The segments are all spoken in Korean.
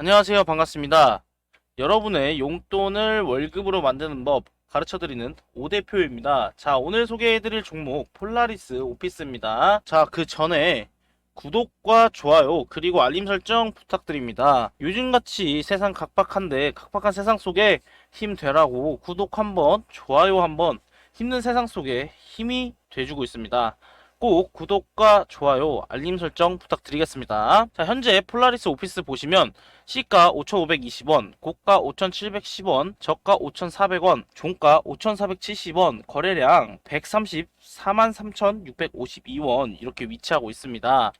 안녕하세요. 반갑습니다. 여러분의 용돈을 월급으로 만드는 법 가르쳐드리는 오대표입니다. 자, 오늘 소개해드릴 종목 폴라리스 오피스입니다. 자, 그 전에 구독과 좋아요 그리고 알림 설정 부탁드립니다. 요즘같이 세상 각박한데 각박한 세상 속에 힘 되라고 구독 한번 좋아요 한번 힘든 세상 속에 힘이 돼주고 있습니다. 꼭 구독과 좋아요 알림 설정 부탁드리겠습니다. 자, 현재 폴라리스 오피스 보시면 시가 5,520원, 고가 5,710원, 저가 5,400원, 종가 5,470원, 거래량 134만 3,652원 이렇게 위치하고 있습니다.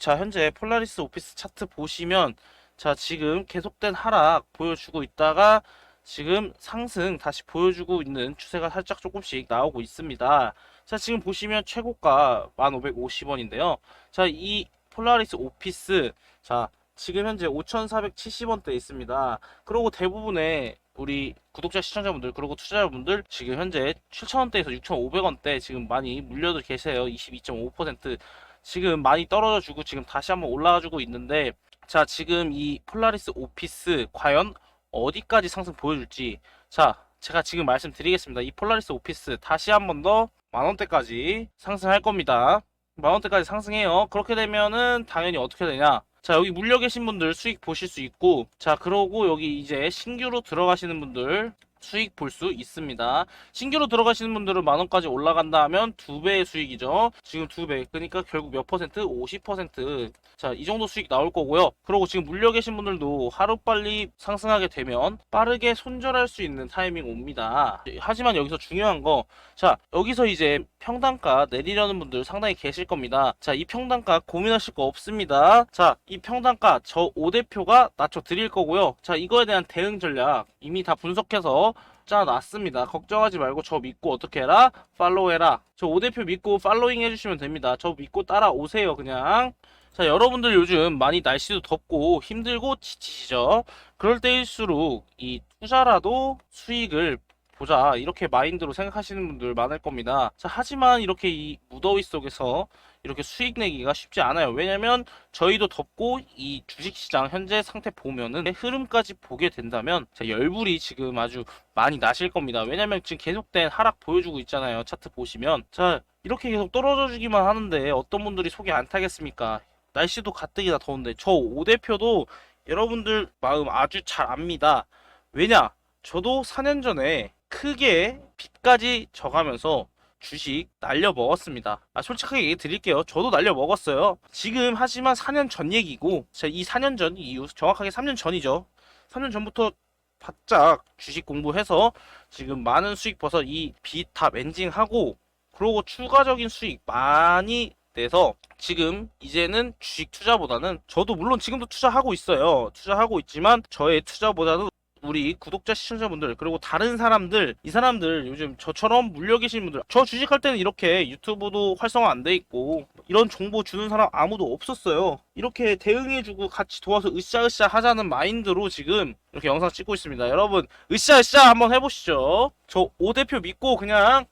자, 현재 폴라리스 오피스 차트 보시면 자, 지금 계속된 하락 보여주고 있다가 지금 상승 다시 보여주고 있는 추세가 살짝 조금씩 나오고 있습니다. 자, 지금 보시면 최고가 1,550원인데요. 자, 이 폴라리스 오피스 자, 지금 현재 5,470원대 있습니다. 그리고 대부분의 우리 구독자 시청자분들 그리고 투자자분들 지금 현재 7,000원대에서 6,500원대 지금 많이 물려도 계세요. 22.5% 지금 많이 떨어져 주고 지금 다시 한번 올라가 주고 있는데 자, 지금 이 폴라리스 오피스 과연 어디까지 상승 보여줄지 자, 제가 지금 말씀드리겠습니다. 이 폴라리스 오피스 다시 한 번 더 만원대까지 상승할 겁니다. 만원대까지 상승해요. 그렇게 되면은 당연히 어떻게 되냐? 자, 여기 물려 계신 분들 수익 보실 수 있고, 자, 그러고 여기 이제 신규로 들어가시는 분들 수익 볼 수 있습니다. 신규로 들어가시는 분들은 만 원까지 올라간다 하면 두 배의 수익이죠. 지금 두 배. 그러니까 결국 몇 퍼센트? 50%. 자, 이 정도 수익 나올 거고요. 그리고 지금 물려 계신 분들도 하루빨리 상승하게 되면 빠르게 손절할 수 있는 타이밍 옵니다. 하지만 여기서 중요한 거, 자, 여기서 이제 평단가 내리려는 분들 상당히 계실 겁니다. 자, 이 평단가 고민하실 거 없습니다. 자, 이 평단가 저 5대표가 낮춰 드릴 거고요. 자, 이거에 대한 대응 전략 이미 다 분석해서 짜 놨습니다. 걱정하지 말고 저 믿고 어떻게 해라? 팔로우 해라. 저 5대표 믿고 팔로잉 해주시면 됩니다. 저 믿고 따라오세요, 그냥. 자, 여러분들 요즘 많이 날씨도 덥고 힘들고 지치시죠? 그럴 때일수록 이 투자라도 수익을 보자 이렇게 마인드로 생각하시는 분들 많을 겁니다. 자, 하지만 이렇게 이 무더위 속에서 이렇게 수익 내기가 쉽지 않아요. 왜냐면 저희도 덥고 이 주식시장 현재 상태 보면은 흐름까지 보게 된다면 자, 열불이 지금 아주 많이 나실 겁니다. 왜냐면 지금 계속된 하락 보여주고 있잖아요. 차트 보시면 자 이렇게 계속 떨어져 주기만 하는데 어떤 분들이 속이 안 타겠습니까? 날씨도 가뜩이나 더운데 저 5대표도 여러분들 마음 아주 잘 압니다. 왜냐? 저도 4년 전에 크게 빚까지 져가면서 주식 날려 먹었습니다. 아, 솔직하게 얘기 드릴게요. 저도 날려 먹었어요. 지금 하지만 4년 전 얘기고, 제가 이 4년 전 이후, 정확하게 3년 전이죠. 3년 전부터 바짝 주식 공부해서 지금 많은 수익 버서 이빚다 멘징하고, 그러고 추가적인 수익 많이 내서 지금 이제는 주식 투자보다는 저도 물론 지금도 투자하고 있어요. 투자하고 있지만 저의 투자보다는 우리 구독자 시청자분들 그리고 다른 사람들 이 사람들 요즘 저처럼 물려 계신 분들 저 주식할 때는 이렇게 유튜브도 활성화 안 돼 있고 이런 정보 주는 사람 아무도 없었어요. 이렇게 대응해주고 같이 도와서 으쌰으쌰 하자는 마인드로 지금 이렇게 영상 찍고 있습니다. 여러분 으쌰으쌰 한번 해보시죠. 저 5대표 믿고 그냥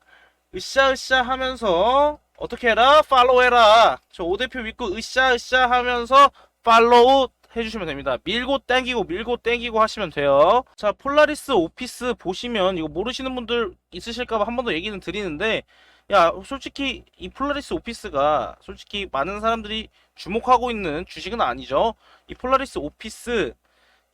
으쌰으쌰 하면서 어떻게 해라? 팔로우 해라. 저 5대표 믿고 으쌰으쌰 하면서 팔로우 해주시면 됩니다. 밀고 땡기고 밀고 땡기고 하시면 돼요. 자, 폴라리스 오피스 보시면 이거 모르시는 분들 있으실까봐 한 번 더 얘기는 드리는데 야, 솔직히 이 폴라리스 오피스가 솔직히 많은 사람들이 주목하고 있는 주식은 아니죠. 이 폴라리스 오피스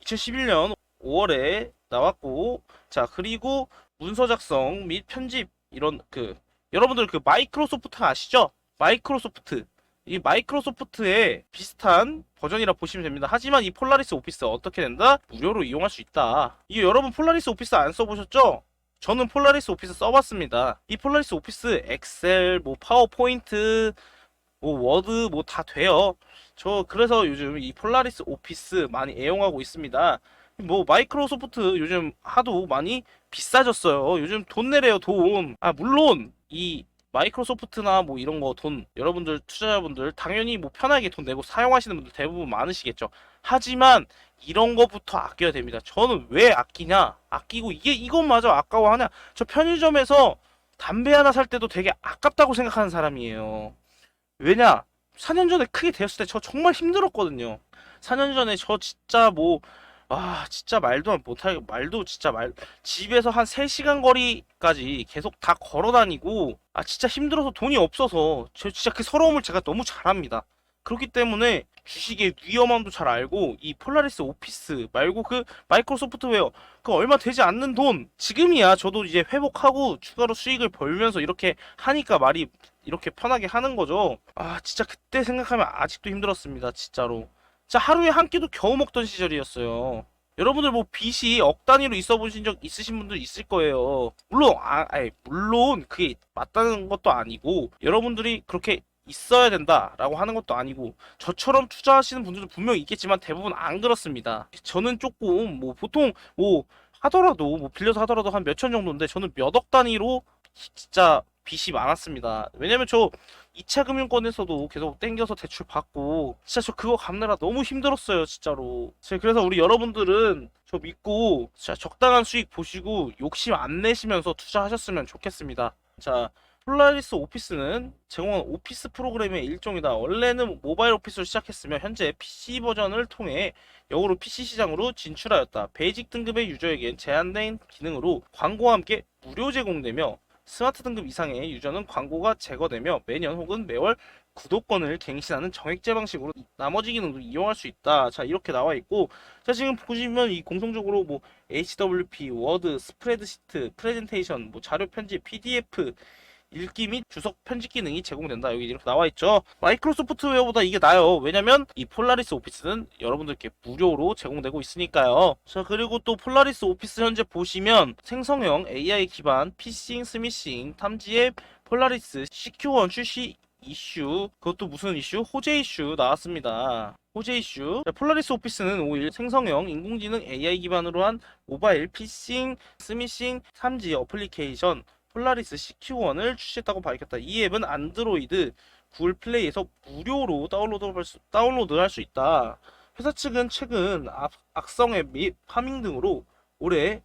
2011년 5월에 나왔고 자, 그리고 문서 작성 및 편집 이런 그 여러분들 그 마이크로소프트 아시죠? 마이크로소프트 이 마이크로소프트의 비슷한 버전이라 보시면 됩니다. 하지만 이 폴라리스 오피스 어떻게 된다? 무료로 이용할 수 있다. 이게 여러분 폴라리스 오피스 안 써보셨죠? 저는 폴라리스 오피스 써봤습니다. 이 폴라리스 오피스 엑셀, 뭐 파워포인트, 뭐 워드 뭐 다 돼요. 저 그래서 요즘 이 폴라리스 오피스 많이 애용하고 있습니다. 뭐 마이크로소프트 요즘 하도 많이 비싸졌어요. 요즘 돈 내래요 돈. 아 물론 이 마이크로소프트나 뭐 이런 거 돈 여러분들 투자자분들 당연히 뭐 편하게 돈 내고 사용하시는 분들 대부분 많으시겠죠. 하지만 이런 거부터 아껴야 됩니다. 저는 왜 아끼냐? 아끼고 이게 이것마저 아까워하냐? 저 편의점에서 담배 하나 살 때도 되게 아깝다고 생각하는 사람이에요. 왜냐? 4년 전에 크게 되었을 때 저 정말 힘들었거든요. 4년 전에 저 진짜 뭐, 아, 진짜 말도 못할, 말도 진짜 말, 집에서 한 3시간 거리까지 계속 다 걸어 다니고, 아, 진짜 힘들어서 돈이 없어서, 저 진짜 그 서러움을 제가 너무 잘 압니다. 그렇기 때문에 주식의 위험함도 잘 알고, 이 폴라리스 오피스 말고 그 마이크로 소프트 웨어, 그 얼마 되지 않는 돈, 지금이야 저도 이제 회복하고 추가로 수익을 벌면서 이렇게 하니까 말이 이렇게 편하게 하는 거죠. 아, 진짜 그때 생각하면 아직도 힘들었습니다. 진짜로. 진짜 하루에 한 끼도 겨우 먹던 시절이었어요. 여러분들 뭐 빚이 억 단위로 있어 보신 적 있으신 분들 있을 거예요. 물론, 아, 아니, 물론 그게 맞다는 것도 아니고, 여러분들이 그렇게 있어야 된다라고 하는 것도 아니고, 저처럼 투자하시는 분들도 분명히 있겠지만 대부분 안 그렇습니다. 저는 조금, 뭐, 보통, 뭐, 하더라도, 뭐, 빌려서 하더라도 한 몇 천 정도인데, 저는 몇 억 단위로 진짜 빚이 많았습니다. 왜냐면 저 2차 금융권에서도 계속 땡겨서 대출 받고 진짜 저 그거 갚느라 너무 힘들었어요 진짜로. 제- 그래서 우리 여러분들은 저 믿고 진짜 적당한 수익 보시고 욕심 안 내시면서 투자하셨으면 좋겠습니다. 자 폴라리스 오피스는 제공한 오피스 프로그램의 일종이다. 원래는 모바일 오피스로 시작했으며 현재 PC 버전을 통해 역으로 PC 시장으로 진출하였다. 베이직 등급의 유저에겐 제한된 기능으로 광고와 함께 무료 제공되며 스마트 등급 이상의 유저는 광고가 제거되며 매년 혹은 매월 구독권을 갱신하는 정액제 방식으로 나머지 기능도 이용할 수 있다. 자, 이렇게 나와 있고, 자, 지금 보시면 이 공통적으로 뭐 HWP, 워드, 스프레드시트, 프레젠테이션, 뭐 자료 편집, PDF, 읽기 및 주석 편집 기능이 제공된다. 여기 이렇게 나와 있죠. 마이크로소프트 웨어보다 이게 나아요. 왜냐면 이 폴라리스 오피스는 여러분들께 무료로 제공되고 있으니까요. 자, 그리고 또 폴라리스 오피스 현재 보시면 생성형 AI 기반 피싱, 스미싱, 탐지 앱, 폴라리스 CQ1 출시 이슈 그것도 무슨 이슈? 호재 이슈 나왔습니다. 호재 이슈. 자, 폴라리스 오피스는 5일 생성형 인공지능 AI 기반으로 한 모바일 피싱, 스미싱, 탐지 어플리케이션 폴라리스 CQ1을 출시했다고 밝혔다. 이 앱은 안드로이드, 구글 플레이에서 무료로 다운로드할 수, 다운로드할 수 있다. 회사 측은 최근 악, 악성 앱 및 파밍 등으로 올해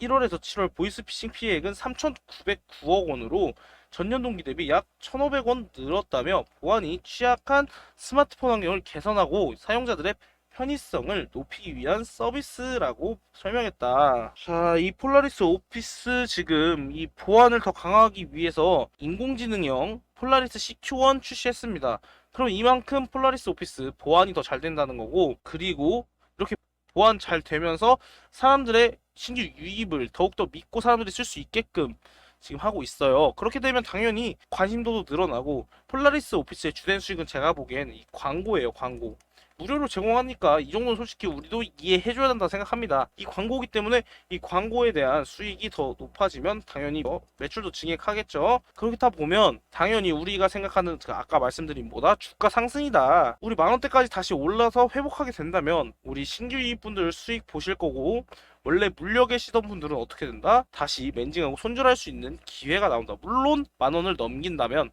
1월에서 7월 보이스피싱 피해액은 3,909억 원으로 전년 동기 대비 약 1,500원 늘었다며 보안이 취약한 스마트폰 환경을 개선하고 사용자들의 편의성을 높이기 위한 서비스라고 설명했다. 자, 이 폴라리스 오피스 지금 이 보안을 더 강화하기 위해서 인공지능형 폴라리스 CQ1 출시했습니다. 그럼 이만큼 폴라리스 오피스 보안이 더 잘 된다는 거고, 그리고 이렇게 보안 잘 되면서 사람들의 신규 유입을 더욱더 믿고 사람들이 쓸 수 있게끔 지금 하고 있어요. 그렇게 되면 당연히 관심도도 늘어나고 폴라리스 오피스의 주된 수익은 제가 보기엔 이 광고예요, 광고. 무료로 제공하니까 이 정도는 솔직히 우리도 이해해줘야 된다 생각합니다. 이 광고기 때문에 이 광고에 대한 수익이 더 높아지면 당연히 뭐 매출도 증액하겠죠. 그렇다 보면 당연히 우리가 생각하는 그 아까 말씀드린 뭐다 주가 상승이다. 우리 만 원대까지 다시 올라서 회복하게 된다면 우리 신규 유입분들 수익 보실 거고 원래 물려 계시던 분들은 어떻게 된다? 다시 멘징하고 손절할 수 있는 기회가 나온다. 물론 만 원을 넘긴다면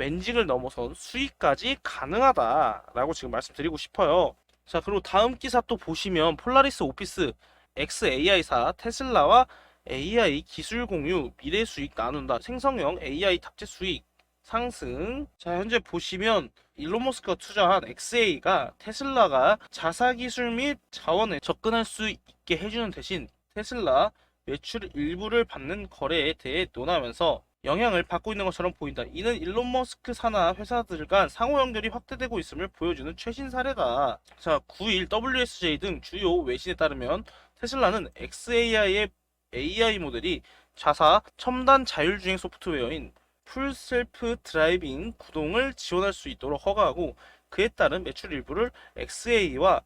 멘징을 넘어선 수익까지 가능하다라고 지금 말씀드리고 싶어요. 자, 그리고 다음 기사 또 보시면 폴라리스 오피스 XAI사 테슬라와 AI 기술 공유 미래 수익 나눈다. 생성형 AI 탑재 수익 상승. 자, 현재 보시면 일론 머스크가 투자한 XA가 테슬라가 자사 기술 및 자원에 접근할 수 있게 해주는 대신 테슬라 매출 일부를 받는 거래에 대해 논하면서 영향을 받고 있는 것처럼 보인다. 이는 일론 머스크 산하 회사들 간 상호 연결이 확대되고 있음을 보여주는 최신 사례다. 자, 9일 WSJ 등 주요 외신에 따르면 테슬라는 XAI의 AI 모델이 자사 첨단 자율주행 소프트웨어인 풀 셀프 드라이빙 구동을 지원할 수 있도록 허가하고 그에 따른 매출 일부를 XA와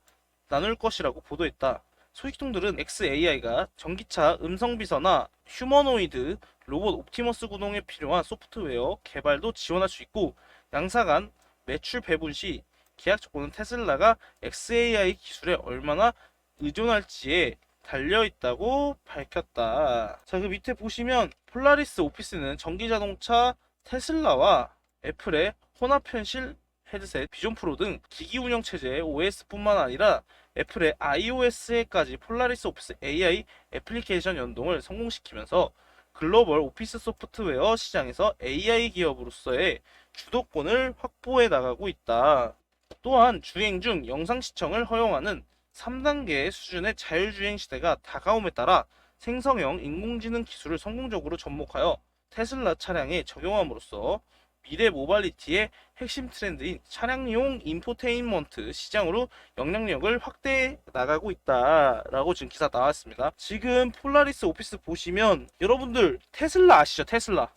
나눌 것이라고 보도했다. 소식통들은 XAI가 전기차 음성 비서나 휴머노이드 로봇 옵티머스 구동에 필요한 소프트웨어 개발도 지원할 수 있고 양사 간 매출 배분 시 계약 조건은 테슬라가 XAI 기술에 얼마나 의존할지에 달려 있다고 밝혔다. 자, 그 밑에 보시면 폴라리스 오피스는 전기 자동차 테슬라와 애플의 혼합 현실 헤드셋 비전 프로 등 기기 운영 체제 OS뿐만 아니라 애플의 iOS에까지 폴라리스 오피스 AI 애플리케이션 연동을 성공시키면서 글로벌 오피스 소프트웨어 시장에서 AI 기업으로서의 주도권을 확보해 나가고 있다. 또한 주행 중 영상 시청을 허용하는 3단계 수준의 자율주행 시대가 다가옴에 따라 생성형 인공지능 기술을 성공적으로 접목하여 테슬라 차량에 적용함으로써 미래 모빌리티의 핵심 트렌드인 차량용 인포테인먼트 시장으로 영향력을 확대해 나가고 있다라고 지금 기사 나왔습니다. 지금 폴라리스 오피스 보시면 여러분들 테슬라 아시죠? 테슬라.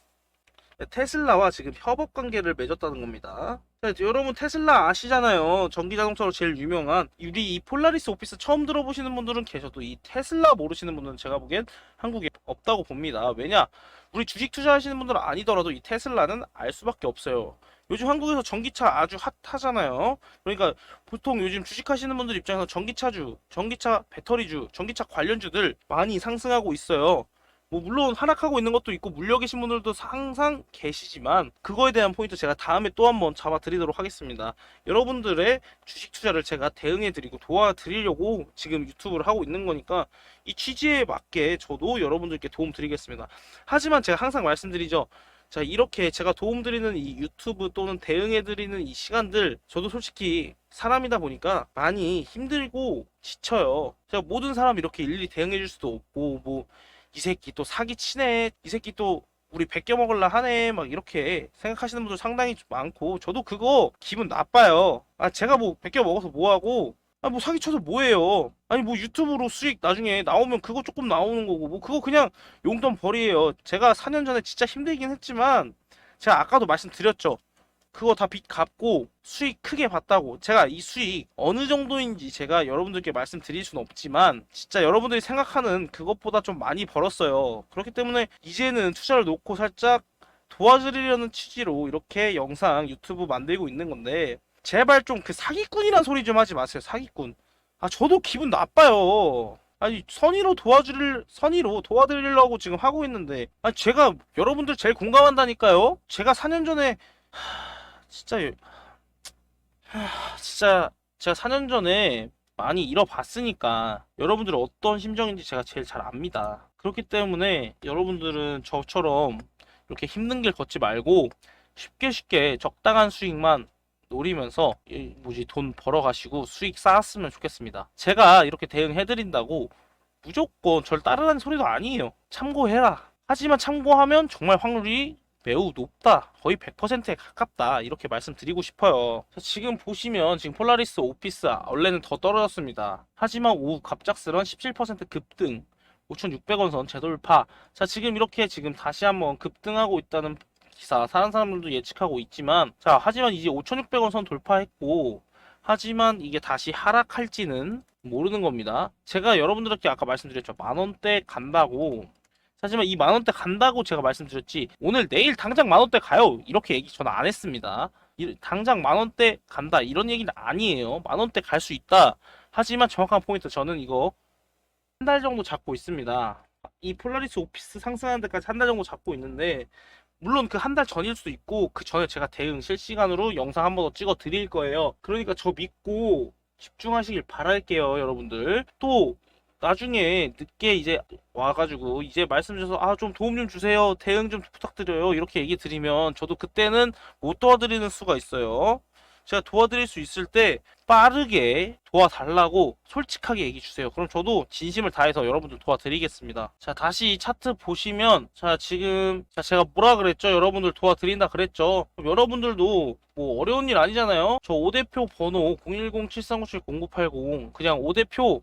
네, 테슬라와 지금 협업 관계를 맺었다는 겁니다. 자, 여러분 테슬라 아시잖아요. 전기 자동차로 제일 유명한 우리 이 폴라리스 오피스 처음 들어보시는 분들은 계셔도 이 테슬라 모르시는 분들은 제가 보기엔 한국에 없다고 봅니다. 왜냐? 우리 주식 투자하시는 분들은 아니더라도 이 테슬라는 알 수밖에 없어요. 요즘 한국에서 전기차 아주 핫하잖아요. 그러니까 보통 요즘 주식하시는 분들 입장에서 전기차주, 전기차 배터리주, 전기차 관련주들 많이 상승하고 있어요. 뭐 물론 하락하고 있는 것도 있고 물려 계신 분들도 항상 계시지만 그거에 대한 포인트 제가 다음에 또 한번 잡아 드리도록 하겠습니다. 여러분들의 주식 투자를 제가 대응해 드리고 도와드리려고 지금 유튜브를 하고 있는 거니까 이 취지에 맞게 저도 여러분들께 도움 드리겠습니다. 하지만 제가 항상 말씀드리죠. 자, 이렇게 제가 도움 드리는 이 유튜브 또는 대응해 드리는 이 시간들 저도 솔직히 사람이다 보니까 많이 힘들고 지쳐요. 제가 모든 사람 이렇게 일일이 대응해 줄 수도 없고 뭐 이 새끼 또 사기 치네. 이 새끼 또 우리 베껴 먹을라 하네. 막 이렇게 생각하시는 분들 상당히 많고 저도 그거 기분 나빠요. 아 제가 뭐 베껴 먹어서 뭐 하고 아 뭐 사기 쳐서 뭐해요. 아니 뭐 유튜브로 수익 나중에 나오면 그거 조금 나오는 거고 뭐 그거 그냥 용돈 벌이에요. 제가 4년 전에 진짜 힘들긴 했지만 제가 아까도 말씀드렸죠. 그거 다 빚 갚고 수익 크게 봤다고. 제가 이 수익 어느 정도인지 제가 여러분들께 말씀드릴 수는 없지만 진짜 여러분들이 생각하는 그것보다 좀 많이 벌었어요. 그렇기 때문에 이제는 투자를 놓고 살짝 도와드리려는 취지로 이렇게 영상 유튜브 만들고 있는 건데 제발 좀 그 사기꾼이란 소리 좀 하지 마세요 사기꾼. 아 저도 기분 나빠요. 아니 선의로 도와줄 선의로 도와드리려고 지금 하고 있는데. 아 제가 여러분들 제일 공감한다니까요? 제가 4년 전에 진짜 요- 하, 진짜 제가 4년 전에 많이 잃어봤으니까 여러분들 어떤 심정인지 제가 제일 잘 압니다. 그렇기 때문에 여러분들은 저처럼 이렇게 힘든 길 걷지 말고 쉽게 쉽게 적당한 수익만 노리면서 이 뭐지 돈 벌어가시고 수익 쌓았으면 좋겠습니다. 제가 이렇게 대응해드린다고 무조건 절 따르라는 소리도 아니에요. 참고해라. 하지만 참고하면 정말 확률이 매우 높다. 거의 100%에 가깝다. 이렇게 말씀드리고 싶어요. 자, 지금 보시면 지금 폴라리스 오피스 원래는 더 떨어졌습니다. 하지만 오후 갑작스런 17% 급등. 5,600원 선 재돌파. 자, 지금 이렇게 지금 다시 한번 급등하고 있다는 기사 사는 사람들도 예측하고 있지만 자, 하지만 이제 5,600원 선 돌파했고 하지만 이게 다시 하락할지는 모르는 겁니다. 제가 여러분들께 아까 말씀드렸죠. 만 원대 간다고 하지만 이 만원대 간다고 제가 말씀드렸지 오늘 내일 당장 만원대 가요. 이렇게 얘기 저는 안 했습니다. 이- 당장 만원대 간다. 이런 얘기는 아니에요. 만원대 갈 수 있다. 하지만 정확한 포인트 저는 이거 한 달 정도 잡고 있습니다. 이 폴라리스 오피스 상승하는 데까지 한 달 정도 잡고 있는데 물론 그 한 달 전일 수도 있고 그 전에 제가 대응 실시간으로 영상 한 번 더 찍어 드릴 거예요. 그러니까 저 믿고 집중하시길 바랄게요 여러분들. 또 나중에 늦게 이제 와가지고 이제 말씀 주셔서 아 좀 도움 좀 주세요. 대응 좀 부탁드려요. 이렇게 얘기 드리면 저도 그때는 못 도와드리는 수가 있어요. 제가 도와드릴 수 있을 때 빠르게 도와달라고 솔직하게 얘기 주세요. 그럼 저도 진심을 다해서 여러분들 도와드리겠습니다. 자 다시 차트 보시면 자 지금 자 제가 뭐라 그랬죠? 여러분들 도와드린다 그랬죠? 여러분들도 뭐 어려운 일 아니잖아요? 저 5대표 번호 010-7397-0980 그냥 5대표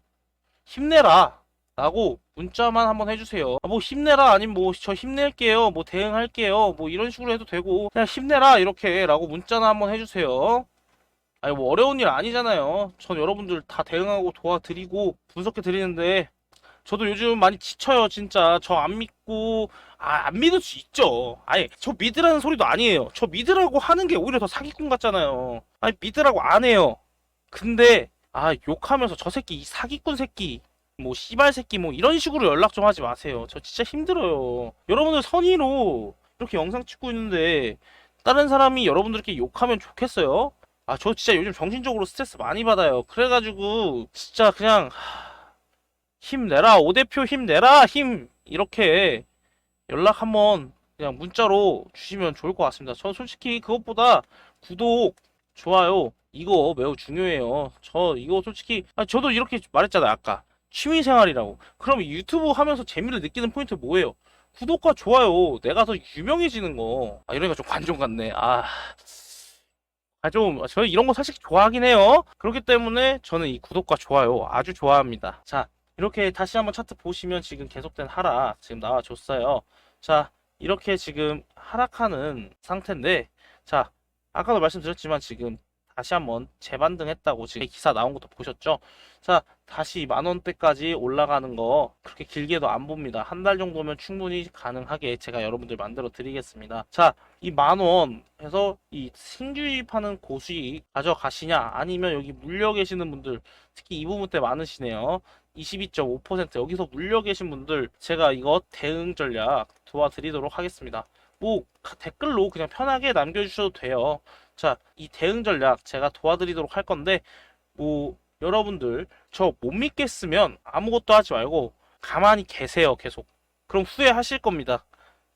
힘내라 라고 문자만 한번 해주세요. 아, 뭐 힘내라 아니면 뭐 저 힘낼게요. 뭐 대응할게요. 뭐 이런 식으로 해도 되고 그냥 힘내라 이렇게 라고 문자나 한번 해주세요. 아니 뭐 어려운 일 아니잖아요. 전 여러분들 다 대응하고 도와드리고 분석해 드리는데 저도 요즘 많이 지쳐요 진짜 저 안 믿고 아 안 믿을 수 있죠. 아니 저 믿으라는 소리도 아니에요. 저 믿으라고 하는 게 오히려 더 사기꾼 같잖아요. 아니 믿으라고 안 해요. 근데 아 욕하면서 저 새끼 이 사기꾼 새끼 뭐 씨발 새끼 뭐 이런 식으로 연락 좀 하지 마세요. 저 진짜 힘들어요. 여러분들 선의로 이렇게 영상 찍고 있는데 다른 사람이 여러분들께 욕하면 좋겠어요? 아 저 진짜 요즘 정신적으로 스트레스 많이 받아요. 그래가지고 진짜 그냥 하, 힘내라 오 대표 힘내라 힘 이렇게 연락 한번 그냥 문자로 주시면 좋을 것 같습니다. 저 솔직히 그것보다 구독 좋아요 이거 매우 중요해요. 저 이거 솔직히 아, 저도 이렇게 말했잖아요 아까 취미 생활이라고. 그럼 유튜브 하면서 재미를 느끼는 포인트 뭐예요? 구독과 좋아요. 내가 더 유명해지는 거. 아 이러니까 좀 관종 같네. 아. 아, 좀, 저는 이런 거 사실 좋아하긴 해요. 그렇기 때문에 저는 이 구독과 좋아요 아주 좋아합니다. 자, 이렇게 다시 한번 차트 보시면 지금 계속된 하락 지금 나와줬어요. 자, 이렇게 지금 하락하는 상태인데, 자, 아까도 말씀드렸지만 지금 다시 한번 재반등했다고 지금 기사 나온 것도 보셨죠? 자, 다시 만 원대까지 올라가는 거 그렇게 길게도 안 봅니다. 한 달 정도면 충분히 가능하게 제가 여러분들 만들어 드리겠습니다. 자, 이 만 원에서 이 신규입하는 고수익 가져가시냐 아니면 여기 물려 계시는 분들 특히 이 부분 때 많으시네요. 22.5% 여기서 물려 계신 분들 제가 이거 대응 전략 도와드리도록 하겠습니다. 뭐 가- 댓글로 그냥 편하게 남겨주셔도 돼요. 자, 이 대응 전략 제가 도와드리도록 할 건데 뭐 여러분들 저 못 믿겠으면 아무것도 하지 말고 가만히 계세요 계속. 그럼 후회하실 겁니다.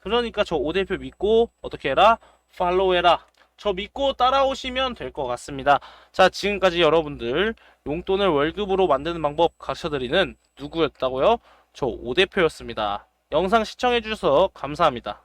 그러니까 저 오 대표 믿고 어떻게 해라? 팔로우 해라. 저 믿고 따라오시면 될 것 같습니다. 자, 지금까지 여러분들 용돈을 월급으로 만드는 방법 가르쳐드리는 누구였다고요? 저 오 대표였습니다. 영상 시청해주셔서 감사합니다.